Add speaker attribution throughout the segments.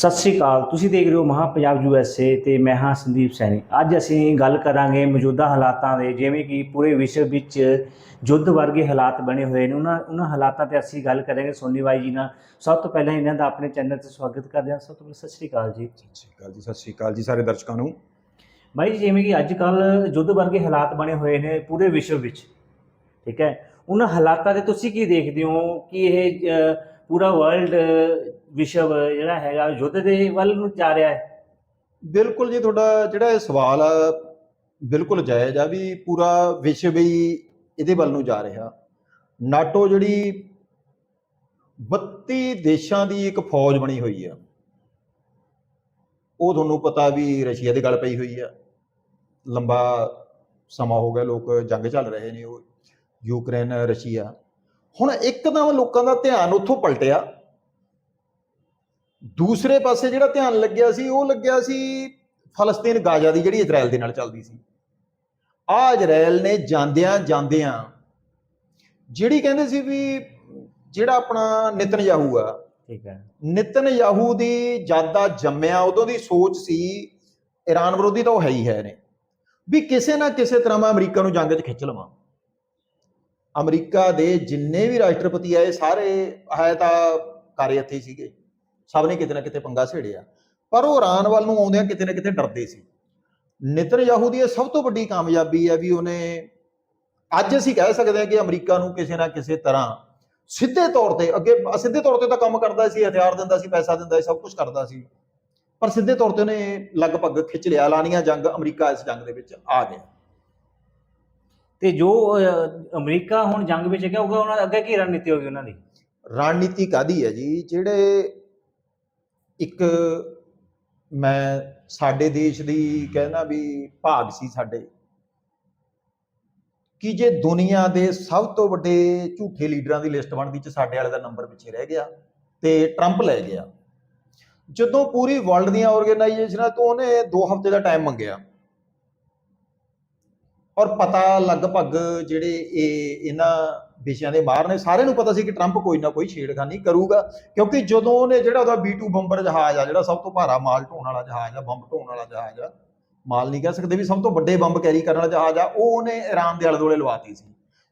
Speaker 1: ਸਤਿ ਸ਼੍ਰੀ ਅਕਾਲ। ਤੁਸੀਂ ਦੇਖ ਰਹੇ ਹੋ ਮਹਾ ਪੰਜਾਬ ਯੂਐਸਏ ਤੇ ਮੈਂ ਹਾਂ ਸੰਦੀਪ ਸੈਣੀ। ਅੱਜ ਅਸੀਂ ਗੱਲ ਕਰਾਂਗੇ ਮੌਜੂਦਾ ਹਾਲਾਤਾਂ ਦੇ ਜਿਵੇਂ ਕਿ ਪੂਰੇ ਵਿਸ਼ਵ ਵਿੱਚ ਯੁੱਧ ਵਰਗੇ ਹਾਲਾਤ ਬਣੇ ਹੋਏ ਨੇ। ਉਹਨਾਂ ਉਹਨਾਂ ਹਾਲਾਤਾਂ ਤੇ ਅਸੀਂ ਗੱਲ ਕਰਾਂਗੇ। ਸੋਨੀ ਬਾਈ ਜੀ ਨਾਲ ਸਭ ਤੋਂ ਪਹਿਲਾਂ ਇਹਨਾਂ ਦਾ ਆਪਣੇ ਚੈਨਲ ਤੇ ਸਵਾਗਤ ਕਰਦੇ ਹਾਂ। ਸਭ ਤੋਂ ਪਹਿਲਾਂ ਸਤਿ ਸ਼੍ਰੀ ਅਕਾਲ ਜੀ।
Speaker 2: ਸਤਿ ਸ਼੍ਰੀ ਅਕਾਲ ਜੀ ਸਤਿ ਸ਼੍ਰੀ ਅਕਾਲ ਜੀ ਸਾਰੇ ਦਰਸ਼ਕਾਂ ਨੂੰ।
Speaker 1: ਬਾਈ ਜੀ, ਜਿਵੇਂ ਕਿ ਅੱਜ ਕੱਲ ਯੁੱਧ ਵਰਗੇ ਹਾਲਾਤ ਬਣੇ ਹੋਏ ਨੇ ਪੂਰੇ ਵਿਸ਼ਵ ਵਿੱਚ। ਠੀਕ ਹੈ? ਉਹਨਾਂ ਹਾਲਾਤਾਂ ਦੇ ਤੁਸੀਂ ਕੀ ਦੇਖਦੇ ਹੋ ਕਿ ਇਹ ਪੂਰਾ ਵਰਲਡ ਵਿਸ਼ਵ, ਜਿਹੜਾ ਹੈਗਾ, ਯੁੱਧ ਦੇ ਵੱਲ ਨੂੰ ਜਾ ਰਿਹਾ ਹੈ।
Speaker 2: ਬਿਲਕੁਲ ਜੀ, ਤੁਹਾਡਾ ਜਿਹੜਾ ਇਹ ਸਵਾਲ ਆ, ਬਿਲਕੁਲ ਜਾਇਜ਼ ਆ ਵੀ ਪੂਰਾ ਵਿਸ਼ਵ ਹੀ ਇਹਦੇ ਵੱਲ ਨੂੰ ਜਾ ਰਿਹਾ। ਨਾਟੋ ਜਿਹੜੀ 32 ਦੇਸ਼ਾਂ ਦੀ ਇੱਕ ਫੌਜ ਬਣੀ ਹੋਈ ਆ, ਉਹ ਤੁਹਾਨੂੰ ਪਤਾ ਵੀ ਰਸ਼ੀਆ ਦੇ ਗੱਲ ਪਈ ਹੋਈ ਆ। ਲੰਬਾ ਸਮਾਂ ਹੋ ਗਿਆ, ਲੋਕ ਜੰਗ ਚੱਲ ਰਹੇ ਨੇ ਉਹ, ਯੂਕਰੇਨ, ਰਸ਼ੀਆ। ਹੁਣ ਇੱਕਦਮ ਲੋਕਾਂ ਦਾ ਧਿਆਨ ਉੱਥੋਂ ਪਲਟਿਆ। ਦੂਸਰੇ ਪਾਸੇ ਜਿਹੜਾ ਧਿਆਨ ਲੱਗਿਆ ਸੀ ਉਹ ਲੱਗਿਆ ਸੀ ਫਲਸਤੀਨ ਗਾਜ਼ਾ ਦੀ ਜਿਹੜੀ ਇਜ਼ਰਾਈਲ ਦੇ ਨਾਲ ਚੱਲਦੀ ਸੀ। ਆ ਇਜ਼ਰਾਈਲ ਨੇ ਜਾਂਦਿਆਂ ਜਾਂਦਿਆਂ ਜਿਹੜੀ ਕਹਿੰਦੇ ਸੀ ਵੀ ਜਿਹੜਾ ਆਪਣਾ ਨਿਤਨਯਾਹੂ ਆ
Speaker 1: ਠੀਕ ਹੈ।
Speaker 2: ਨਿਤਨਯਾਹੂ ਦੀ ਜਾਦਾ ਜੰਮਿਆ ਉਦੋਂ ਦੀ ਸੋਚ ਸੀ ਈਰਾਨ ਵਿਰੋਧੀ ਤਾਂ ਉਹ ਹੈ ਹੀ ਹੈ ਨੇ। ਵੀ ਕਿਸੇ ਨਾ ਕਿਸੇ ਤਰ੍ਹਾਂ ਮੈਂ ਅਮਰੀਕਾ ਨੂੰ ਜੰਗ 'ਚ ਖਿੱਚ ਲਵਾਂ। ਅਮਰੀਕਾ ਦੇ ਜਿੰਨੇ ਵੀ ਰਾਸ਼ਟਰਪਤੀ ਆਏ, ਸਾਰੇ ਹੈ ਤਾਂ ਕਾਰੇ ਹੱਥੀ ਸੀਗੇ। ਸਭ ਨੇ ਕਿਤੇ ਨਾ ਕਿਤੇ ਪੰਗਾ ਛੇੜਿਆ। ਪਰ ਉਹ ਈਰਾਨ ਵੱਲ ਨੂੰ ਆਉਂਦਿਆਂ ਕਿਤੇ ਨਾ ਕਿਤੇ ਡਰਦੇ ਸੀ। ਨਿਤਨਯਾਹੂ ਦੀ ਇਹ ਸਭ ਤੋਂ ਵੱਡੀ ਕਾਮਯਾਬੀ ਹੈ ਵੀ ਉਹਨੇ ਅੱਜ ਅਸੀਂ ਕਹਿ ਸਕਦੇ ਹਾਂ ਕਿ ਅਮਰੀਕਾ ਨੂੰ ਕਿਸੇ ਨਾ ਕਿਸੇ ਤਰ੍ਹਾਂ ਸਿੱਧੇ ਤੌਰ ਤੇ ਅੱਗੇ, ਸਿੱਧੇ ਤੌਰ ਤੇ ਤਾਂ ਕੰਮ ਕਰਦਾ ਸੀ, ਹਥਿਆਰ ਦਿੰਦਾ ਸੀ, ਪੈਸਾ ਦਿੰਦਾ ਸੀ, ਸਭ ਕੁਝ ਕਰਦਾ ਸੀ। ਪਰ ਸਿੱਧੇ ਤੌਰ ਤੇ ਉਹਨੇ ਲਗਭਗ ਖਿੱਚ ਲਿਆ। ਲਾਣੀਆਂ ਜੰਗ ਅਮਰੀਕਾ ਇਸ ਜੰਗ ਦੇ ਵਿੱਚ ਆ ਗਿਆ
Speaker 1: ਤੇ ਜੋ ਅਮਰੀਕਾ ਹੁਣ ਜੰਗ ਵਿੱਚ ਗਿਆ ਹੋਊਗਾ ਉਹਨਾਂ ਦਾ ਅੱਗੇ ਕੀ ਰਣਨੀਤੀ ਹੋਗੀ ਉਹਨਾਂ ਦੀ?
Speaker 2: ਰਣਨੀਤੀ ਕਾਦੀ ਹੈ ਜੀ? ਜਿਹੜੇ ਇੱਕ ਮੈਂ, ਸਾਡੇ ਦੇਸ਼ ਦੀ ਕਹਿੰਦਾ ਵੀ ਭਾਗ ਸੀ ਸਾਡੇ, ਕਿ ਜੇ ਦੁਨੀਆ ਦੇ ਸਭ ਤੋਂ ਵੱਡੇ ਝੂਠੇ ਲੀਡਰਾਂ ਦੀ ਲਿਸਟ ਬਣਦੀ, ਚ ਸਾਡੇ ਵਾਲੇ ਦਾ ਨੰਬਰ ਪਿੱਛੇ ਰਹਿ ਗਿਆ, ਤੇ ਟਰੰਪ ਲੈ ਗਿਆ। ਜਦੋਂ ਪੂਰੀ ਵਰਲਡ ਦੀਆਂ ਆਰਗੇਨਾਈਜੇਸ਼ਨਾਂ ਤੋਂ ਉਹਨੇ 2 ਹਫ਼ਤੇ ਦਾ ਟਾਈਮ ਮੰਗਿਆ। ਔਰ ਪਤਾ ਲਗਭਗ ਜਿਹੜੇ ਇਹ ਇਹਨਾਂ ਵਿਸ਼ਿਆਂ ਦੇ ਮਾਹਰ ਨੇ, ਸਾਰਿਆਂ ਨੂੰ ਪਤਾ ਸੀ ਕਿ ਟਰੰਪ ਕੋਈ ਨਾ ਕੋਈ ਛੇੜਖਾਨੀ ਕਰੂਗਾ, ਕਿਉਂਕਿ ਜਦੋਂ ਉਹਨੇ ਜਿਹੜਾ ਉਹਦਾ B2 ਬੰਬਰ ਜਹਾਜ਼ ਆ, ਜਿਹੜਾ ਸਭ ਤੋਂ ਭਾਰਾ ਮਾਲ ਢੋਣ ਵਾਲਾ ਜਹਾਜ਼ ਆ, ਬੰਬ ਢੋਣ ਵਾਲਾ ਜਹਾਜ਼ ਆ, ਮਾਲ ਨਹੀਂ ਕਹਿ ਸਕਦੇ ਵੀ ਸਭ ਤੋਂ ਵੱਡੇ ਬੰਬ ਕੈਰੀ ਕਰਨ ਵਾਲਾ ਜਹਾਜ਼ ਆ, ਉਹ ਉਹਨੇ ਇਰਾਨ ਦੇ ਆਲੇ ਦੁਆਲੇ ਲਵਾਤੀ ਸੀ।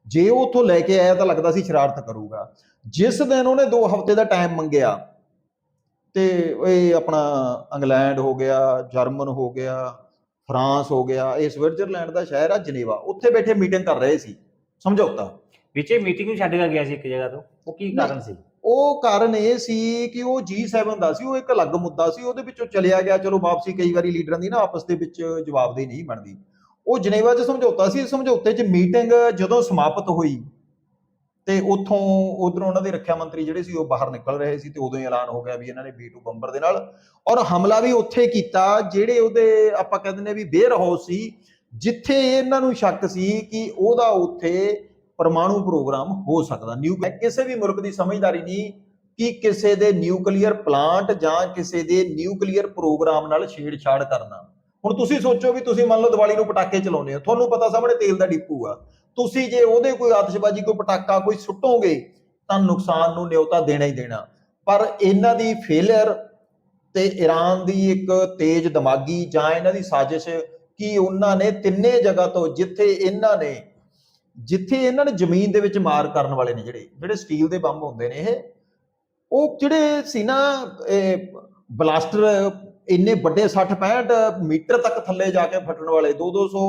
Speaker 2: ਜੇ ਉਹ ਉੱਥੋਂ ਲੈ ਕੇ ਆਇਆ ਤਾਂ ਲੱਗਦਾ ਸੀ ਸ਼ਰਾਰਤ ਕਰੂਗਾ। ਜਿਸ ਦਿਨ ਉਹਨੇ 2 ਹਫ਼ਤੇ ਦਾ ਟਾਈਮ ਮੰਗਿਆ, ਤੇ ਇਹ ਆਪਣਾ ਇੰਗਲੈਂਡ ਹੋ ਗਿਆ, ਜਰਮਨ ਹੋ ਗਿਆ ਫਰਾਂਸ ਹੋ ਗਿਆ ਇਹ ਸਵਿਟਜ਼ਰਲੈਂਡ ਦਾ ਸ਼ਹਿਰ ਆ ਜਨੇਵਾ। ਉੱਥੇ ਬੈਠੇ ਮੀਟਿੰਗ ਕਰ ਰਹੇ ਸੀ। ਸਮਝੌਤਾ
Speaker 1: ਵਿੱਚੇ ਮੀਟਿੰਗ ਨੂੰ ਛੱਡ ਕੇ ਗਿਆ ਸੀ ਇੱਕ ਜਗ੍ਹਾ ਤੋਂ। ਉਹ ਕੀ ਕਾਰਨ ਸੀ?
Speaker 2: ਉਹ ਕਾਰਨ ਇਹ ਸੀ ਕਿ ਉਹ G7 ਦਾ ਸੀ ਉਹ ਇੱਕ ਅਲੱਗ ਮੁੱਦਾ ਸੀ ਉਹਦੇ ਵਿੱਚੋਂ ਚਲਿਆ ਗਿਆ। ਚਲੋ ਵਾਪਸੀ ਕਈ ਵਾਰੀ ਲੀਡਰਾਂ ਦੀ ਨਾ ਆਪਸ ਦੇ ਵਿੱਚ ਜਵਾਬਦੇਹੀ ਨਹੀਂ ਬਣਦੀ। ਉਹ ਜਨੇਵਾ 'ਚ ਸਮਝੌਤਾ ਸੀ ਸਮਝੌਤੇ 'ਚ ਮੀਟਿੰਗ ਜਦੋਂ ਸਮਾਪਤ ਹੋਈ ਤੇ ਉੱਥੋਂ ਉਧਰੋਂ ਉਹਨਾਂ ਦੇ ਰੱਖਿਆ ਮੰਤਰੀ ਜਿਹੜੇ ਸੀ ਉਹ ਬਾਹਰ ਨਿਕਲ ਰਹੇ ਸੀ ਤੇ ਉਦੋਂ ਹੀ ਐਲਾਨ ਹੋ ਗਿਆ ਵੀ ਇਹਨਾਂ ਨੇ B2 ਬੰਬਰ ਦੇ ਨਾਲ ਔਰ ਹਮਲਾ ਵੀ ਉੱਥੇ ਕੀਤਾ ਜਿਹੜੇ ਉਹਦੇ ਆਪਾਂ ਕਹਿੰਦੇ ਨੇ ਵੀ ਬੇਰ ਹਾਊਸ ਸੀ, ਜਿੱਥੇ ਇਹਨਾਂ ਨੂੰ ਸ਼ੱਕ ਸੀ ਕਿ ਉਹਦਾ ਉੱਥੇ ਪਰਮਾਣੂ ਪ੍ਰੋਗਰਾਮ ਹੋ ਸਕਦਾ, ਨਿਊ ਕਿਸੇ ਵੀ ਮੁਲਕ ਦੀ ਸਮਝਦਾਰੀ ਨਹੀਂ ਕਿ ਕਿਸੇ ਦੇ ਨਿਊਕਲੀਅਰ ਪਲਾਂਟ ਜਾਂ ਕਿਸੇ ਦੇ ਨਿਊਕਲੀਅਰ ਪ੍ਰੋਗਰਾਮ ਨਾਲ ਛੇੜਛਾੜ ਕਰਨਾ। ਹੁਣ ਤੁਸੀਂ ਸੋਚੋ ਵੀ ਤੁਸੀਂ ਮੰਨ ਲਓ ਦੀਵਾਲੀ ਨੂੰ ਪਟਾਕੇ ਚਲਾਉਂਦੇ ਹੋ, ਤੁਹਾਨੂੰ ਪਤਾ ਸਾਹਮਣੇ ਤੇਲ ਦਾ ਡਿਪੂ ਆ। ਤੁਸੀਂ ਜੇ ਉਹਦੇ ਕੋਈ ਆਤਿਸ਼ਬਾਜ਼ੀ, ਕੋਈ ਪਟਾਕਾ, ਕੋਈ ਸੁੱਟੋਗੇ, ਤਾਂ ਨੁਕਸਾਨ ਨੂੰ ਨਿਉਤਾ ਦੇਣਾ ਹੀ ਦੇਣਾ। ਪਰ ਇਹਨਾਂ ਦੀ ਫੇਲਿਅਰ ਤੇ ਈਰਾਨ ਦੀ ਇੱਕ ਤੇਜ਼ ਦਿਮਾਗੀ ਜਾਂ ਇਹਨਾਂ ਦੀ ਸਾਜ਼ਿਸ਼ ਕਿ ਉਹਨਾਂ ਨੇ ਤਿੰਨੇ ਜਗ੍ਹਾ ਤੋਂ ਜਿੱਥੇ ਇਹਨਾਂ ਨੇ, ਜਿੱਥੇ ਇਹਨਾਂ ਨੇ ਜ਼ਮੀਨ ਦੇ ਵਿੱਚ ਮਾਰ ਕਰਨ ਵਾਲੇ ਨੇ ਜਿਹੜੇ ਜਿਹੜੇ ਸਟੀਲ ਦੇ ਬੰਬ ਹੁੰਦੇ ਨੇ ਇਹ, ਉਹ ਜਿਹੜੇ ਸੀ ਨਾ ਬਲਾਸਟਰ ਇੰਨੇ ਵੱਡੇ 60 65 ਮੀਟਰ ਤੱਕ ਥੱਲੇ ਜਾ ਕੇ ਫਟਣ ਵਾਲੇ 2 200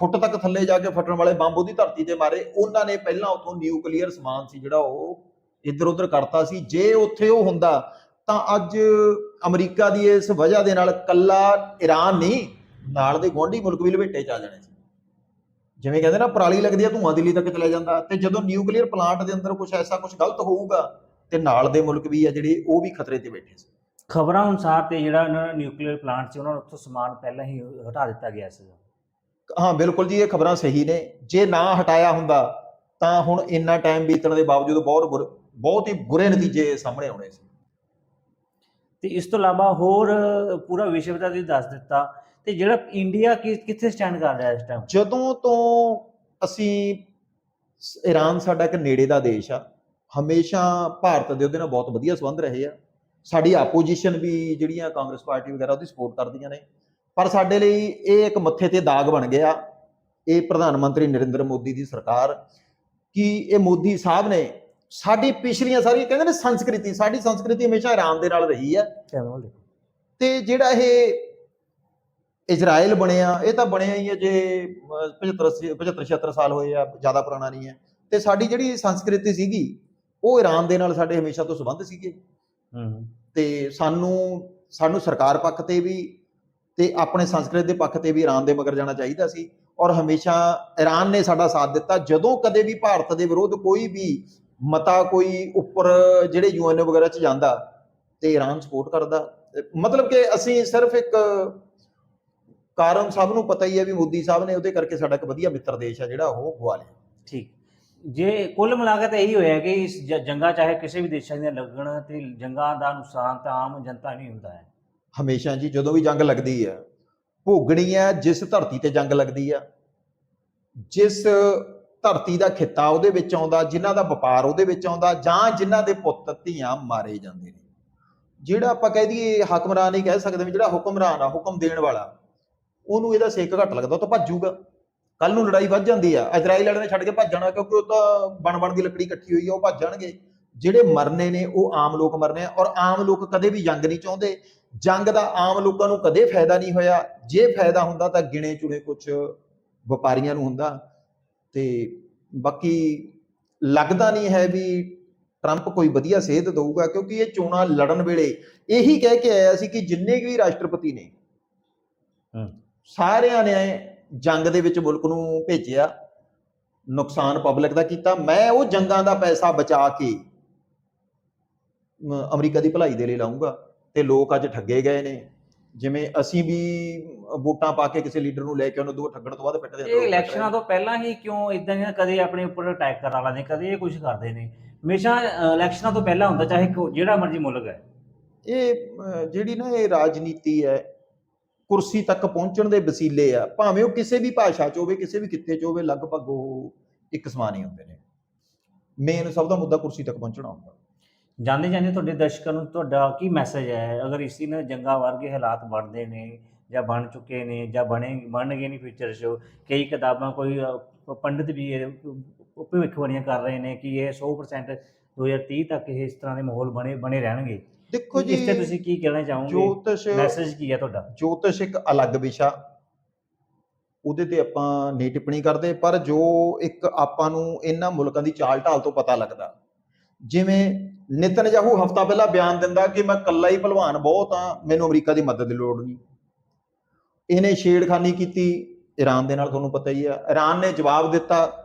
Speaker 2: ਫੁੱਟ ਤੱਕ ਥੱਲੇ ਜਾ ਕੇ ਫਟਣ ਵਾਲੇ ਬੰਬ ਉਹਦੀ ਧਰਤੀ ਤੇ ਮਾਰੇ, ਉਹਨਾਂ ਨੇ ਪਹਿਲਾਂ ਉਥੋਂ ਨਿਊਕਲੀਅਰ ਸਮਾਨ ਸੀ ਜਿਹੜਾ ਉਹ ਇੱਧਰ ਉੱਧਰ ਕਰਤਾ ਸੀ। ਜੇ ਉੱਥੇ ਉਹ ਹੁੰਦਾ, ਤਾਂ ਅੱਜ ਅਮਰੀਕਾ ਦੀ ਇਸ ਵਜ੍ਹਾ ਦੇ ਨਾਲ ਕੱਲਾ ਈਰਾਨ ਨਹੀਂ, ਨਾਲ ਦੇ ਗੁਆਂਢੀ ਮੁਲਕ ਵੀ ਲਪੇਟੇ ਚ ਆ ਜਾਣੇ ਸੀ। ਜਿਵੇਂ ਕਹਿੰਦੇ ਨਾ, ਪਰਾਲੀ ਲੱਗਦੀ ਆ, ਧੂਆਂ ਦਿੱਲੀ ਤੱਕ ਚਲਾ ਜਾਂਦਾ। ਤੇ ਜਦੋਂ ਨਿਊਕਲੀਅਰ ਪਲਾਂਟ ਦੇ ਅੰਦਰ ਕੁਝ ਐਸਾ ਕੁਝ ਗਲਤ ਹੋਊਗਾ, ਤੇ ਨਾਲ ਦੇ ਮੁਲਕ ਵੀ ਆ ਜਿਹੜੇ, ਉਹ ਵੀ ਖਤਰੇ ਤੇ ਬੈਠੇ ਸੀ।
Speaker 1: ਖਬਰਾਂ ਅਨੁਸਾਰ ਤੇ ਜਿਹੜਾ ਉਹਨਾਂ ਦਾ ਨਿਊਕਲੀਅਰ ਪਲਾਂਟ ਸੀ ਉਹਨਾਂ ਨੂੰ ਉੱਥੋਂ ਸਮਾਨ ਪਹਿਲਾਂ ਹੀ ਹਟਾ ਦਿੱਤਾ ਗਿਆ ਸੀ
Speaker 2: ਹਾਂ ਬਿਲਕੁਲ ਜੀ ਇਹ ਖਬਰਾਂ ਸਹੀ ਨੇ। ਜੇ ਨਾ ਹਟਾਇਆ ਹੁੰਦਾ ਤਾਂ ਹੁਣ ਇੰਨਾ ਟਾਈਮ ਬੀਤਣ ਦੇ ਬਾਵਜੂਦ ਬਹੁਤ ਬਹੁਤ ਹੀ ਬੁਰੇ ਨਤੀਜੇ ਸਾਹਮਣੇ ਆਉਣੇ ਸੀ।
Speaker 1: ਤੇ ਇਸ ਤੋਂ ਇਲਾਵਾ ਹੋਰ ਪੂਰਾ ਵਿਸ਼ਵ ਦਾ ਤੁਸੀਂ ਦੱਸ ਦਿੱਤਾ ਤੇ ਜਿਹੜਾ ਇੰਡੀਆ ਕਿ ਕਿੱਥੇ ਸਟੈਂਡ ਕਰ ਰਿਹਾ ਇਸ ਟਾਈਮ
Speaker 2: ਜਦੋਂ ਤੋਂ ਅਸੀਂ ਈਰਾਨ ਸਾਡਾ ਇੱਕ ਨੇੜੇ ਦਾ ਦੇਸ਼ ਆ ਹਮੇਸ਼ਾ ਭਾਰਤ ਦੇ ਉਹਦੇ ਨਾਲ ਬਹੁਤ ਵਧੀਆ ਸੰਬੰਧ ਰਹੇ ਆ। ਸਾਡੀ ਆਪੋਜੀਸ਼ਨ ਵੀ ਜਿਹੜੀਆਂ ਕਾਂਗਰਸ ਪਾਰਟੀ ਵਗੈਰਾ ਉਹਦੀ ਸਪੋਰਟ ਕਰਦੀਆਂ ਨੇ। ਪਰ ਸਾਡੇ ਲਈ ਇਹ ਇੱਕ ਮੱਥੇ ਤੇ ਦਾਗ ਬਣ ਗਿਆ ਇਹ ਪ੍ਰਧਾਨ ਮੰਤਰੀ ਨਰਿੰਦਰ ਮੋਦੀ ਦੀ ਸਰਕਾਰ ਕਿ ਇਹ ਮੋਦੀ ਸਾਹਿਬ ਨੇ ਸਾਡੀ ਪਿਛਲੀਆਂ ਸਾਰੀਆਂ ਕਹਿੰਦੇ ਨੇ ਸੰਸਕ੍ਰਿਤੀ ਸਾਡੀ ਸੰਸਕ੍ਰਿਤੀ ਹਮੇਸ਼ਾ ਆਰਾਮ ਦੇ ਨਾਲ ਰਹੀ ਹੈ। ਤੇ ਜਿਹੜਾ ਇਹ ਇਜ਼ਰਾਈਲ ਬਣਿਆ ਇਹ ਤਾਂ ਬਣਿਆ ਹੀ ਹੈ ਜੇ ਅਹ, 75 75 76 ਸਾਲ ਹੋਏ ਆ ਜ਼ਿਆਦਾ ਪੁਰਾਣਾ ਨਹੀਂ ਹੈ। ਤੇ ਸਾਡੀ ਜਿਹੜੀ ਸੰਸਕ੍ਰਿਤੀ ਸੀਗੀ ਉਹ ਇਰਾਨ ਦੇ ਨਾਲ ਸਾਡੇ ਹਮੇਸ਼ਾ ਤੋਂ ਸੰਬੰਧ ਸੀਗੇ। ਤੇ ਸਾਨੂੰ ਸਾਨੂੰ ਸਰਕਾਰ ਪੱਖ ਤੇ ਵੀ ਤੇ ਆਪਣੇ ਸੰਸਕ੍ਰਿਤ ਦੇ ਪੱਖ ਤੇ ਵੀ ਇਰਾਨ ਦੇ ਮਗਰ ਜਾਣਾ ਚਾਹੀਦਾ ਸੀ ਔਰ ਹਮੇਸ਼ਾ ਇਰਾਨ ਨੇ ਸਾਡਾ ਸਾਥ ਦਿੱਤਾ। ਜਦੋਂ ਕਦੇ ਵੀ ਭਾਰਤ ਦੇ ਵਿਰੁੱਧ ਕੋਈ ਵੀ ਮਤਾ ਕੋਈ ਉੱਪਰ ਜਿਹੜੇ ਯੂਐਨਓ ਵਗੈਰਾ ਚ ਜਾਂਦਾ ਤੇ ਇਰਾਨ ਸਪੋਰਟ ਕਰਦਾ। ਮਤਲਬ ਕਿ ਅਸੀਂ ਸਿਰਫ ਇੱਕ ਕਾਰਨ ਸਭ ਨੂੰ ਪਤਾ ਹੀ ਹੈ ਵੀ ਮੋਦੀ ਸਾਹਿਬ ਨੇ ਉਹਦੇ ਕਰਕੇ ਸਾਡਾ ਇੱਕ ਵਧੀਆ ਮਿੱਤਰ ਦੇਸ਼ ਹੈ ਜਿਹੜਾ ਉਹ ਗਵਾ ਲਿਆ
Speaker 1: ਠੀਕ। ਜੇ ਕੁੱਲ ਮਿਲਾ ਕੇ ਤਾਂ ਇਹੀ ਹੋਇਆ ਕਿ ਇਸ ਜ- ਜੰਗਾਂ ਚਾਹੇ ਕਿਸੇ ਵੀ ਦੇਸ਼ਾਂ ਦੀਆਂ ਲੱਗਣ ਤੇ ਜੰਗਾਂ ਦਾ ਨੁਕਸਾਨ ਤਾਂ ਆਮ ਜਨਤਾ ਨਹੀਂ ਹੁੰਦਾ ਹੈ।
Speaker 2: ਹਮੇਸ਼ਾ ਜੀ ਜਦੋਂ ਵੀ ਜੰਗ ਲੱਗਦੀ ਹੈ, ਭੋਗਣੀ ਹੈ ਜਿਸ ਧਰਤੀ ਤੇ ਜੰਗ ਲੱਗਦੀ ਆ। ਜਿਸ ਧਰਤੀ ਦਾ ਖਿੱਤਾ ਉਹਦੇ ਵਿੱਚ ਆਉਂਦਾ, ਜਿਨ੍ਹਾਂ ਦਾ ਵਪਾਰ ਉਹਦੇ ਵਿੱਚ ਆਉਂਦਾ, ਜਾਂ ਜਿਨ੍ਹਾਂ ਦੇ ਪੁੱਤ ਧੀਆਂ ਮਾਰੇ ਜਾਂਦੇ ਨੇ। ਜਿਹੜਾ ਆਪਾਂ ਕਹਿ ਦਈਏ ਹਕਮਰਾਨ ਹੀ ਕਹਿ ਸਕਦੇ ਵੀ ਜਿਹੜਾ ਹੁਕਮਰਾਨ ਆ, ਹੁਕਮ ਦੇਣ ਵਾਲਾ, ਉਹਨੂੰ ਇਹਦਾ ਸੇਕ ਘੱਟ ਲੱਗਦਾ, ਉਹ ਤਾਂ ਭੱਜੂਗਾ ਕੱਲ ਨੂੰ ਲੜਾਈ ਵੱਧ ਜਾਂਦੀ ਆ ਇਜ਼ਰਾਈਲ ਵਾਲਿਆਂ ਨੇ ਛੱਡ ਕੇ ਭੱਜਣਾ ਕਿਉਂਕਿ ਉਹ ਤਾਂ ਬਣ ਬਣ ਦੀ ਲੱਕੜੀ ਇਕੱਠੀ ਹੋਈ ਆ ਉਹ ਭੱਜ ਜਾਣਗੇ। ਜਿਹੜੇ ਮਰਨੇ ਨੇ ਉਹ ਆਮ ਲੋਕ ਮਰਨੇ ਆ ਔਰ ਆਮ ਲੋਕ ਕਦੇ ਵੀ ਜੰਗ ਨਹੀਂ ਚਾਹੁੰਦੇ। ਜੰਗ ਦਾ ਆਮ ਲੋਕਾਂ ਨੂੰ ਕਦੇ ਫਾਇਦਾ ਨਹੀਂ ਹੋਇਆ। ਜੇ ਫਾਇਦਾ ਹੁੰਦਾ ਤਾਂ ਗਿਣੇ ਚੁਣੇ ਕੁਝ ਵਪਾਰੀਆਂ ਨੂੰ ਹੁੰਦਾ। ਤੇ ਬਾਕੀ ਲੱਗਦਾ ਨਹੀਂ ਹੈ ਵੀ ਟਰੰਪ ਕੋਈ ਵਧੀਆ ਸੇਧ ਦਊਗਾ ਕਿਉਂਕਿ ਇਹ ਚੋਣਾਂ ਲੜਨ ਵੇਲੇ ਇਹੀ ਕਹਿ ਕੇ ਆਇਆ ਸੀ ਕਿ ਜਿੰਨੇ ਵੀ ਰਾਸ਼ਟਰਪਤੀ ਨੇ। ਸਾਰਿਆਂ ਨੇ ਜੰਗ ਦੇ ਵਿੱਚ ਮੁਲਕ ਨੂੰ ਭੇਜਿਆ ਨੁਕਸਾਨ ਪਬਲਿਕ ਦਾ ਕੀਤਾ। ਮੈਂ ਉਹ ਜੰਗਾਂ ਦਾ ਪੈਸਾ ਬਚਾ ਕੇ ਅਮ, ਅਮਰੀਕਾ ਦੀ ਭਲਾਈ ਦੇ ਲਈ ਲਾਉਂਗਾ ਤੇ ਲੋਕ ਅੱਜ ਠੱਗੇ ਗਏ ਨੇ। ਜਿਵੇਂ ਅਸੀਂ ਵੀ ਵੋਟਾਂ ਪਾ ਕੇ ਕਿਸੇ ਲੀਡਰ ਨੂੰ ਲੈ ਕੇ ਉਹਨੂੰ ਦੋ ਠੱਗਣ ਤੋਂ ਬਾਅਦ ਪਿੱਟਦੇ
Speaker 1: ਇਹ ਇਲੈਕਸ਼ਨਾਂ ਤੋਂ ਪਹਿਲਾਂ ਹੀ ਕਿਉਂ ਇਦਾਂ ਦੀਆਂ ਕਦੇ ਆਪਣੇ ਉੱਪਰ ਅਟੈਕ ਕਰਾ ਲੈਂਦੇ ਕਦੇ ਇਹ ਕੁਝ ਕਰਦੇ ਨੇ? ਹਮੇਸ਼ਾ ਇਲੈਕਸ਼ਨਾਂ ਤੋਂ ਪਹਿਲਾਂ ਹੁੰਦਾ ਚਾਹੇ ਜਿਹੜਾ ਮਰਜ਼ੀ ਮੁਲਕ ਹੈ।
Speaker 2: ਇਹ ਜਿਹੜੀ ਨਾ ਇਹ ਰਾਜਨੀਤੀ ਹੈ ਕੁਰਸੀ ਤੱਕ ਪਹੁੰਚਣ ਦੇ ਵਸੀਲੇ ਆ। ਭਾਵੇਂ ਉਹ ਕਿਸੇ ਵੀ ਭਾਸ਼ਾ 'ਚ ਹੋਵੇ, ਕਿਸੇ ਵੀ ਕਿੱਤੇ 'ਚ ਹੋਵੇ, ਲਗਭਗ ਉਹ ਇੱਕ ਸਮਾਨ ਹੀ ਹੁੰਦੇ ਨੇ। ਮੇਨ ਸਭ ਦਾ ਮੁੱਦਾ ਕੁਰਸੀ ਤੱਕ ਪਹੁੰਚਣਾ ਹੁੰਦਾ।
Speaker 1: ਜਾਂਦੇ ਜਾਂਦੇ ਤੁਹਾਡੇ ਦਰਸ਼ਕਾਂ ਨੂੰ ਤੁਹਾਡਾ ਕੀ ਮੈਸੇਜ ਹੈ? ਅਗਰ ਇਸੀ ਨਾਲ ਜੰਗਾਂ ਵਰਗੇ ਹਾਲਾਤ ਬਣਦੇ ਨੇ ਜਾਂ ਬਣ ਚੁੱਕੇ ਨੇ ਜਾਂ ਬਣੇ, ਬਣਨਗੇ ਨਹੀਂ ਫਿਊਚਰ 'ਚ ਕਈ ਕਿਤਾਬਾਂ ਕੋਈ ਪੰਡਿਤ ਵੀ ਇਹ ਭਵਿੱਖਬਾਣੀਆਂ ਕਰ ਰਹੇ ਨੇ ਕਿ ਇਹ 100% 2030 ਤੱਕ ਇਹ ਇਸ ਤਰ੍ਹਾਂ ਦੇ ਮਾਹੌਲ ਬਣੇ ਬਣੇ ਰਹਿਣਗੇ।
Speaker 2: ਦੇਖੋ ਜੀ
Speaker 1: ਇਸ ਤੇ ਤੁਸੀਂ ਕੀ ਕਹਿਣਾ ਚਾਹੋਗੇ?
Speaker 2: ਜੋਤਿਸ਼
Speaker 1: ਮੈਸੇਜ ਕੀ ਹੈ ਤੁਹਾਡਾ?
Speaker 2: ਜੋਤਿਸ਼ ਇੱਕ ਅਲੱਗ ਵਿਸ਼ਾ। ਉਹਦੇ ਤੇ ਆਪਾਂ ਨਹੀਂ ਟਿੱਪਣੀ ਕਰਦੇ ਪਰ ਜੋ ਇੱਕ ਆਪਾਂ ਨੂੰ ਇਹਨਾਂ ਮੁਲਕਾਂ ਦੀ ਚਾਲ ਢਾਲ ਤੋਂ ਪਤਾ ਲੱਗਦਾ। ਜਿਵੇਂ ਨਿਤਨਯਾਹੂ ਹਫਤਾ ਪਹਿਲਾਂ ਬਿਆਨ ਦਿੰਦਾ ਕਿ ਮੈਂ ਕੱਲਾ ਹੀ ਭਲਵਾਨ ਬਹੁਤ ਆ ਮੈਨੂੰ ਅਮਰੀਕਾ ਦੀ ਮਦਦ ਦੀ ਲੋੜ ਨਹੀਂ। ਇਹਨੇ ਛੇੜਖਾਨੀ ਕੀਤੀ ਈਰਾਨ ਦੇ ਨਾਲ ਤੁਹਾਨੂੰ ਪਤਾ ਹੀ ਆ ਈਰਾਨ ਨੇ ਜਵਾਬ ਦਿੱਤਾ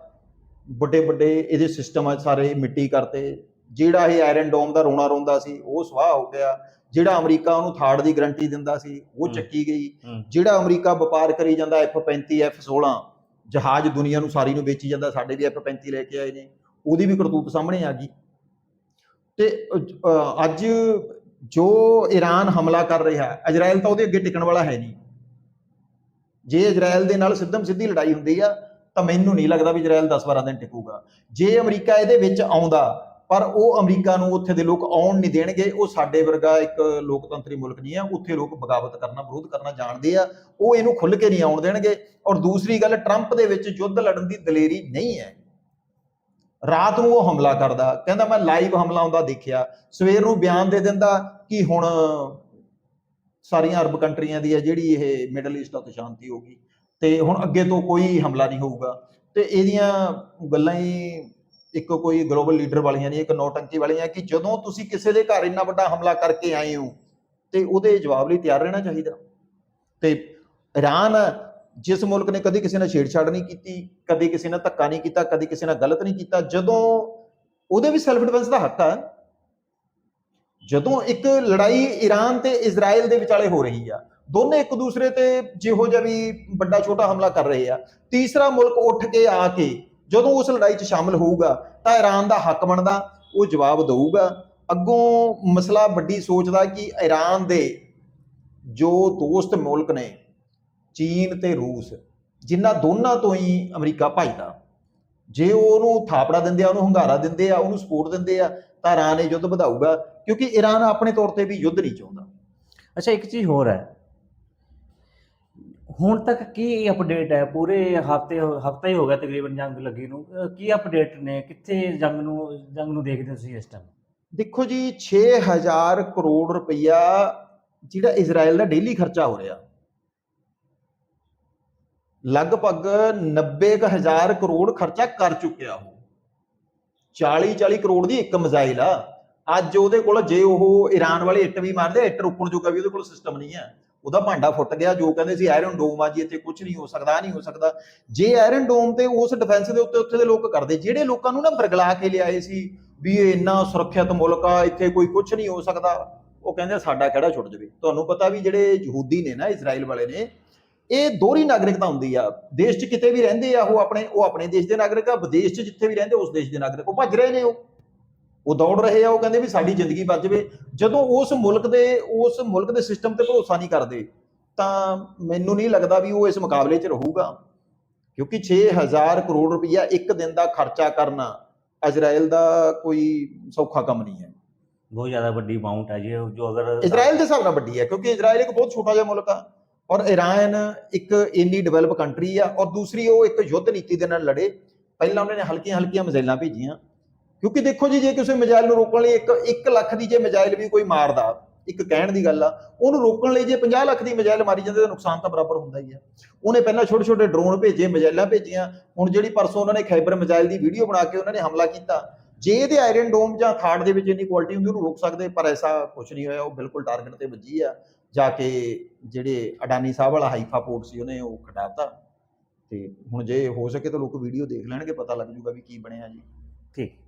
Speaker 2: ਵੱਡੇ ਵੱਡੇ ਇਹਦੇ ਸਿਸਟਮ ਆ ਸਾਰੇ ਮਿੱਟੀ ਕਰਤੇ। ਜਿਹੜਾ ਇਹ ਆਇਰਨ ਡੋਮ ਦਾ ਰੋਣਾ ਰੋਂਦਾ ਸੀ ਉਹ ਸਵਾਹ ਹੋ ਗਿਆ। ਜਿਹੜਾ ਅਮਰੀਕਾ ਉਹਨੂੰ ਥਾਰਡ ਦੀ ਗਾਰੰਟੀ ਦਿੰਦਾ ਸੀ ਉਹ। ਚੱਕੀ ਗਈ। ਜਿਹੜਾ ਅਮਰੀਕਾ ਵਪਾਰ ਕਰੀ ਜਾਂਦਾ F35 F16 ਜਹਾਜ਼ ਦੁਨੀਆ ਨੂੰ ਸਾਰੀ ਨੂੰ ਵੇਚੀ ਜਾਂਦਾ ਸਾਡੇ ਵੀ F35 ਲੈ ਕੇ ਆਏ ਨੇ ਉਹਦੀ ਵੀ ਕਰਤੂਤ ਸਾਹਮਣੇ ਆ ਗਈ। ਤੇ ਅੱਜ ਜੋ ਈਰਾਨ ਹਮਲਾ ਕਰ ਰਿਹਾ ਹੈ ਇਜ਼ਰਾਈਲ ਤਾਂ ਉਹਦੇ ਅੱਗੇ ਟਿਕਣ ਵਾਲਾ ਹੈ ਨਹੀਂ। ਜੇ ਇਜ਼ਰਾਈਲ ਦੇ ਨਾਲ ਸਿੱਧਮ ਸਿੱਧੀ ਲੜਾਈ ਹੁੰਦੀ ਆ ਤਾਂ ਮੈਨੂੰ ਨਹੀਂ ਲੱਗਦਾ ਵੀ ਇਜ਼ਰਾਈਲ 10-12 ਦਿਨ ਟਿਕੂਗਾ। ਜੇ ਅਮਰੀਕਾ ਇਹਦੇ ਵਿੱਚ ਆਉਂਦਾ ਪਰ ਉਹ ਅਮਰੀਕਾ ਨੂੰ ਉੱਥੇ ਦੇ ਲੋਕ ਆਉਣ ਨਹੀਂ ਦੇਣਗੇ। ਉਹ ਸਾਡੇ ਵਰਗਾ ਇੱਕ ਲੋਕਤੰਤਰੀ ਮੁਲਕ ਨਹੀਂ ਆ ਉੱਥੇ ਲੋਕ ਬਗਾਵਤ ਕਰਨਾ, ਵਿਰੋਧ ਕਰਨਾ ਜਾਣਦੇ ਆ। ਉਹ ਇਹਨੂੰ ਖੁੱਲ ਕੇ ਨਹੀਂ ਆਉਣ ਦੇਣਗੇ। ਔਰ ਦੂਸਰੀ ਗੱਲ, ਟਰੰਪ ਦੇ ਵਿੱਚ ਯੁੱਧ ਲੜਨ ਦੀ ਦਲੇਰੀ ਨਹੀਂ ਹੈ। ਰਾਤ ਨੂੰ ਉਹ ਹਮਲਾ ਕਰਦਾ। ਕਹਿੰਦਾ, ਮੈਂ ਲਾਈਵ ਹਮਲਾ ਹੁੰਦਾ ਦੇਖਿਆ। ਸਵੇਰ ਨੂੰ ਬਿਆਨ ਦੇ ਦਿੰਦਾ ਕਿ ਹੁਣ ਸਾਰੀਆਂ ਅਰਬ ਕੰਟਰੀਆਂ ਦੀ ਹੈ ਜਿਹੜੀ ਇਹ ਮਿਡਲ ਈਸਟ ਤੋਂ ਸ਼ਾਂਤੀ ਹੋਊਗੀ ਤੇ ਹੁਣ ਅੱਗੇ ਤੋਂ ਕੋਈ ਹਮਲਾ ਨਹੀਂ ਹੋਊਗਾ। ਤੇ ਇਹਦੀਆਂ ਗੱਲਾਂ ਹੀ ਇੱਕ ਕੋਈ ਗਲੋਬਲ ਲੀਡਰ ਵਾਲੀਆਂ ਨਹੀਂ, ਇੱਕ ਨੌਟੰਕੀ ਵਾਲੀਆਂ, ਕਿ ਜਦੋਂ ਤੁਸੀਂ ਕਿਸੇ ਦੇ ਘਰ ਇੰਨਾ ਵੱਡਾ ਹਮਲਾ ਕਰਕੇ ਆਏ ਹੋ, ਤੇ ਉਹਦੇ ਜਵਾਬ ਲਈ ਤਿਆਰ ਰਹਿਣਾ ਚਾਹੀਦਾ। ਤੇ ਇਰਾਨ ਜਿਸ ਮੁਲਕ ਨੇ ਕਦੀ ਕਿਸੇ ਨਾਲ ਛੇੜਛਾੜ ਨਹੀਂ ਕੀਤੀ, ਕਦੇ ਕਿਸੇ ਨਾਲ ਧੱਕਾ ਨਹੀਂ ਕੀਤਾ, ਕਦੇ ਕਿਸੇ ਨਾਲ ਗਲਤ ਨਹੀਂ ਕੀਤਾ, ਜਦੋਂ ਉਹਦੇ ਵੀ ਸੈਲਫ ਡਿਫੈਂਸ ਦਾ ਹੱਕ ਆ। ਜਦੋਂ ਇੱਕ ਲੜਾਈ ਈਰਾਨ ਤੇ ਇਜ਼ਰਾਈਲ ਦੇ ਵਿਚਾਲੇ ਹੋ ਰਹੀ ਆ, ਦੋਨੇ ਇੱਕ ਦੂਸਰੇ ਤੇ ਜਿਹੋ ਜਿਹਾ ਵੀ ਵੱਡਾ ਛੋਟਾ ਹਮਲਾ ਕਰ ਰਹੇ ਆ, ਤੀਸਰਾ ਮੁਲਕ ਉੱਠ ਕੇ ਆ ਕੇ ਜਦੋਂ ਉਸ ਲੜਾਈ 'ਚ ਸ਼ਾਮਲ ਹੋਊਗਾ ਤਾਂ ਈਰਾਨ ਦਾ ਹੱਕ ਬਣਦਾ, ਉਹ ਜਵਾਬ ਦਊਗਾ। ਅੱਗੋਂ ਮਸਲਾ ਵੱਡੀ ਸੋਚਦਾ ਕਿ ਈਰਾਨ ਦੇ ਜੋ ਦੋਸਤ ਮੁਲਕ ਨੇ, ਚੀਨ ਤੇ ਰੂਸ, ਜਿਨ੍ਹਾਂ ਦੋਨਾਂ ਤੋਂ ਹੀ ਅਮਰੀਕਾ ਭਜਦਾ ਜੇ ਉਹਨੂੰ ਥਾਪੜਾ ਦਿੰਦੇ ਆ, ਉਹਨੂੰ ਹੰਗਾਰਾ ਦਿੰਦੇ ਆ, ਉਹਨੂੰ ਸਪੋਰਟ ਦਿੰਦੇ ਆ, ਤਾਂ ਈਰਾਨ ਇਹ ਯੁੱਧ ਵਧਾਊਗਾ, ਕਿਉਂਕਿ ਈਰਾਨ ਆਪਣੇ ਤੌਰ ਤੇ ਵੀ ਯੁੱਧ ਨਹੀਂ ਚਾਹੁੰਦਾ।
Speaker 1: ਅੱਛਾ, ਇੱਕ ਚੀਜ਼ ਹੋਰ ਹੈ ਹੁਣ ਤੱਕ ਕੀ ਅਪਡੇਟ ਹੈ? ਪੂਰੇ ਹਫ਼ਤੇ ਹਫਤਾ ਹੀ ਹੋ ਗਿਆ ਤਕਰੀਬਨ ਜੰਗ ਲੱਗੀ ਨੂੰ। ਅਹ ਕੀ ਅਪਡੇਟ ਨੇ? ਕਿੱਥੇ ਜੰਗ ਨੂੰ ਜੰਗ ਨੂੰ ਦੇਖਦੇ ਹੋ ਤੁਸੀਂ ਇਸ ਟਾਈਮ
Speaker 2: ਦੇਖੋ ਜੀ 6000 ਕਰੋੜ ਰੁਪਈਆ ਜਿਹੜਾ ਇਜ਼ਰਾਈਲ ਦਾ ਡੇਲੀ ਖਰਚਾ ਹੋ ਰਿਹਾ। ਲਗਭਗ 90000 ਕਰੋੜ ਖਰਚਾ ਕਰ ਚੁੱਕਿਆ ਉਹ। 40 40 ਕਰੋੜ ਦੀ ਇੱਕ ਮਿਜ਼ਾਈਲ ਆ। ਅੱਜ ਉਹਦੇ ਕੋਲ ਜੇ ਉਹ ਈਰਾਨ ਵਾਲੇ ਇੱਟ ਵੀ ਮਾਰਦੇ, ਇੱਟ ਰੋਕਣ ਜੋਗਾ ਵੀ ਉਹਦੇ ਕੋਲ ਸਿਸਟਮ ਨਹੀਂ ਹੈ ਉਹਦਾ ਭਾਂਡਾ ਫੁੱਟ ਗਿਆ, ਜੋ ਕਹਿੰਦੇ ਸੀ ਆਇਰਨ ਡੋਮ ਆ ਜੀ, ਇੱਥੇ ਕੁਝ ਨਹੀਂ ਹੋ ਸਕਦਾ ਨਹੀਂ ਹੋ ਸਕਦਾ। ਜੇ ਆਇਰਨ ਡੋਮ ਤੇ ਉਸ ਡਿਫੈਂਸ ਦੇ ਉੱਤੇ ਉੱਥੇ ਦੇ ਲੋਕ ਕਰਦੇ, ਜਿਹੜੇ ਲੋਕਾਂ ਨੂੰ ਨਾ ਬਰਗਲਾ ਕੇ ਲਿਆਏ ਸੀ ਵੀ ਇਹ ਇੰਨਾ ਸੁਰੱਖਿਅਤ ਮੁਲਕ ਆ, ਇੱਥੇ ਕੋਈ ਕੁਝ ਨਹੀਂ ਹੋ ਸਕਦਾ, ਉਹ ਕਹਿੰਦੇ ਸਾਡਾ ਕਿਹੜਾ ਛੁੱਟ ਜਵੇ। ਤੁਹਾਨੂੰ ਪਤਾ ਵੀ ਜਿਹੜੇ ਯਹੂਦੀ ਨੇ ਨਾ, ਇਜ਼ਰਾਈਲ ਵਾਲੇ ਨੇ, ਇਹ ਦੋਹਰੀ ਨਾਗਰਿਕਤਾ ਹੁੰਦੀ ਆ। ਦੇਸ਼ 'ਚ ਕਿਤੇ ਵੀ ਰਹਿੰਦੇ ਆ, ਉਹ ਆਪਣੇ ਉਹ ਆਪਣੇ ਦੇਸ਼ ਦੇ ਨਾਗਰਿਕ ਆ, ਵਿਦੇਸ਼ 'ਚ ਜਿੱਥੇ ਵੀ ਰਹਿੰਦੇ, ਉਸ ਦੇਸ਼ ਦੇ ਨਾਗਰਿਕ। ਉਹ ਭੱਜ ਰਹੇ ਨੇ ਉਹ। ਉਹ ਦੌੜ ਰਹੇ ਆ ਉਹ ਕਹਿੰਦੇ ਵੀ ਸਾਡੀ ਜ਼ਿੰਦਗੀ ਬਚ ਜਵੇ। ਜਦੋਂ ਉਸ ਮੁਲਕ ਦੇ ਉਸ ਮੁਲਕ ਦੇ ਸਿਸਟਮ ਤੇ ਭਰੋਸਾ ਨਹੀਂ ਕਰਦੇ ਤਾਂ ਮੈਨੂੰ ਨਹੀਂ ਲੱਗਦਾ ਵੀ ਉਹ ਇਸ ਮੁਕਾਬਲੇ 'ਚ ਰਹੂਗਾ। ਕਿਉਂਕਿ 6000 ਕਰੋੜ ਰੁਪਈਆ ਇੱਕ ਦਿਨ ਦਾ ਖਰਚਾ ਕਰਨਾ ਇਜ਼ਰਾਈਲ ਦਾ ਕੋਈ ਸੌਖਾ ਕੰਮ ਨਹੀਂ ਹੈ।
Speaker 1: ਬਹੁਤ ਜ਼ਿਆਦਾ ਵੱਡੀ ਅਮਾਉਂਟ ਹੈ ਜੀ ਜੋ ਅਗਰ
Speaker 2: ਇਜ਼ਰਾਈਲ ਦੇ ਹਿਸਾਬ ਨਾਲ ਵੱਡੀ ਹੈ ਕਿਉਂਕਿ ਇਜ਼ਰਾਈਲ ਇੱਕ ਬਹੁਤ ਛੋਟਾ ਜਿਹਾ ਮੁਲਕ ਆ ਔਰ ਈਰਾਨ ਇੱਕ ਇੰਨੀ ਡਿਵੈਲਪ ਕੰਟਰੀ ਆ ਔਰ ਦੂਸਰੀ ਉਹ ਇੱਕ ਯੁੱਧ ਨੀਤੀ ਦੇ ਨਾਲ ਲੜੇ। ਪਹਿਲਾਂ ਉਹਨਾਂ ਨੇ ਹਲਕੀਆਂ ਹਲਕੀਆਂ ਮਿਜ਼ਾਈਲਾਂ ਭੇਜੀਆਂ। ਕਿਉਂਕਿ ਦੇਖੋ ਜੀ, ਜੇ ਕਿਸੇ ਮਿਜ਼ਾਈਲ ਨੂੰ ਰੋਕਣ ਲਈ ਇੱਕ 1 ਲੱਖ ਦੀ ਜੇ ਮਿਜ਼ਾਈਲ ਵੀ ਕੋਈ ਮਾਰਦਾ, ਇੱਕ ਕਹਿਣ ਦੀ ਗੱਲ ਆ, ਉਹਨੂੰ ਰੋਕਣ ਲਈ ਜੇ 50 ਲੱਖ ਦੀ ਮਿਜ਼ਾਈਲ ਮਾਰੀ ਜਾਂਦੇ ਤਾਂ ਨੁਕਸਾਨ ਤਾਂ ਬਰਾਬਰ ਹੁੰਦਾ ਹੀ ਆ। ਉਹਨੇ ਪਹਿਲਾਂ ਛੋਟੇ ਛੋਟੇ ਡਰੋਨ ਭੇਜੇ ਮਿਜ਼ਾਈਲਾਂ ਭੇਜੀਆਂ, ਹੁਣ ਜਿਹੜੀ ਪਰਸੋਂ ਉਹਨਾਂ ਨੇ ਖੈਬਰ ਮਿਜ਼ਾਈਲ ਦੀ ਵੀਡੀਓ ਬਣਾ ਕੇ ਉਹਨਾਂ ਨੇ ਹਮਲਾ ਕੀਤਾ। ਜੇ ਇਹਦੇ ਆਇਰਨ ਡੋਮ ਜਾਂ ਥਾੜ ਦੇ ਵਿੱਚ ਇੰਨੀ ਕੁਆਲਿਟੀ ਹੁੰਦੀ, ਉਹਨੂੰ ਰੋਕ ਸਕਦੇ, ਪਰ ਐਸਾ ਕੁਝ ਨਹੀਂ ਹੋਇਆ, ਉਹ ਬਿਲਕੁਲ ਟਾਰਗੇਟ ਤੇ ਵੱਜੀ ਆ। ਜਾ ਕੇ ਜਿਹੜੇ ਅਡਾਨੀ ਸਾਹਿਬ ਵਾਲਾ ਹਾਈਫਾ ਪੋਰਟ ਸੀ, ਉਹਨੇ ਉਹ ਖਟਾਤਾ ਤੇ ਹੁਣ ਜੇ ਹੋ ਸਕੇ ਤਾਂ ਲੋਕ ਵੀਡੀਓ ਦੇਖ ਲੈਣਗੇ, ਪਤਾ ਲੱਗ ਜੂਗਾ ਵੀ ਕੀ ਬਣਿਆ ਜੀ।
Speaker 1: ਠੀਕ।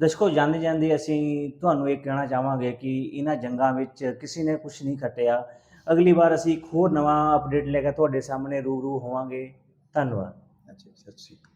Speaker 1: ਦਰਸ਼ਕੋ, ਜਾਂਦੇ ਜਾਂਦੇ ਅਸੀਂ ਤੁਹਾਨੂੰ ਇਹ ਕਹਿਣਾ ਚਾਹਾਂਗੇ ਕਿ ਇਹਨਾਂ ਜੰਗਾਂ ਵਿੱਚ ਕਿਸੇ ਨੇ ਕੁਝ ਨਹੀਂ ਖੱਟਿਆ। ਅਗਲੀ ਵਾਰ ਅਸੀਂ ਇੱਕ ਹੋਰ ਨਵਾਂ ਅਪਡੇਟ ਲੈ ਕੇ ਤੁਹਾਡੇ ਸਾਹਮਣੇ ਰੂਬਰੂ ਹੋਵਾਂਗੇ। ਧੰਨਵਾਦ।
Speaker 2: ਅੱਛਾ ਸਤਿ ਸ਼੍ਰੀ ਅਕਾਲ।